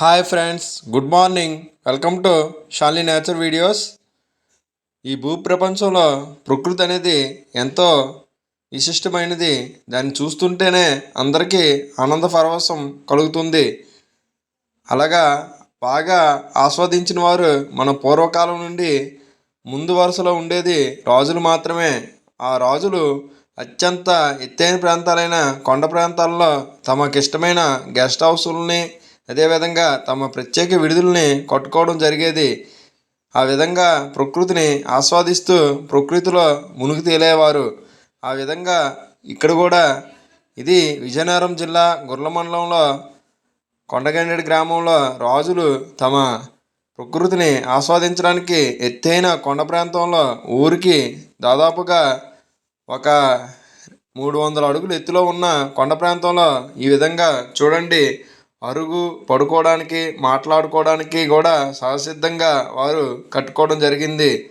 Hi friends good morning welcome to Shali nature videos ఈ భూ ప్రపంచంలో ప్రకృతి అనేది ఎంతో విశిష్టమైనది. దాన్ని చూస్తుంటేనే అందరికీ ఆనంద పరవశం కలుగుతుంది. అలాగా బాగా ఆస్వాదించిన వారు మన పూర్వకాలం నుండి ముందు వరుసలో ఉండేది రాజులు మాత్రమే. ఆ రాజులు అత్యంత ఎత్తైన ప్రాంతాలైన కొండ ప్రాంతాల్లో తమకిష్టమైన గెస్ట్ హౌసుల్ని అదేవిధంగా తమ ప్రత్యేక విడుదలని కట్టుకోవడం జరిగేది. ఆ విధంగా ప్రకృతిని ఆస్వాదిస్తూ ప్రకృతిలో మునిగి తేలేవారు. ఆ విధంగా ఇక్కడ కూడా ఇది విజయనగరం జిల్లా గుర్ల మండలంలో కొండగండేడి గ్రామంలో రాజులు తమ ప్రకృతిని ఆస్వాదించడానికి ఎత్తైన కొండ ప్రాంతంలో ఊరికి దాదాపుగా ఒక మూడు వందల అడుగులు ఎత్తులో ఉన్న కొండ ప్రాంతంలో ఈ విధంగా చూడండి. అరుగు పడుకోవడానికి మాట్లాడుకోవడానికి కూడా సహసిద్ధంగా వారు కట్టుకోవడం జరిగింది.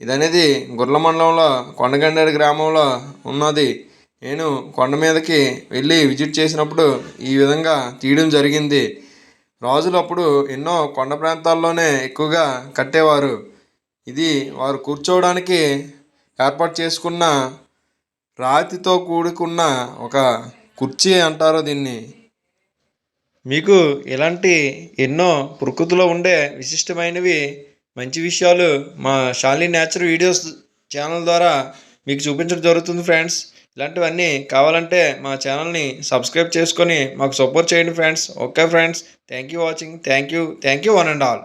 ఇదనేది గుర్ల మండలంలో కొండగండేడు గ్రామంలో ఉన్నది. నేను కొండ మీదకి వెళ్ళి విజిట్ చేసినప్పుడు ఈ విధంగా తీయడం జరిగింది. రాజులు అప్పుడు ఎన్నో కొండ ప్రాంతాల్లోనే ఎక్కువగా కట్టేవారు. ఇది వారు కూర్చోవడానికి ఏర్పాటు చేసుకున్న రాతితో కూడుకున్న ఒక కుర్చీ అంటారు దీన్ని. మీకు ఇలాంటి ఎన్నో ప్రకృతిలో ఉండే విశిష్టమైనవి మంచి విషయాలు మా షాలి నేచర్ వీడియోస్ ఛానల్ ద్వారా మీకు చూపించడం జరుగుతుంది ఫ్రెండ్స్ ఇలాంటివన్నీ కావాలంటే మా ఛానల్ని సబ్స్క్రైబ్ చేసుకొని మాకు సపోర్ట్ చేయండి friends okay friends thank you watching thank you thank you one and all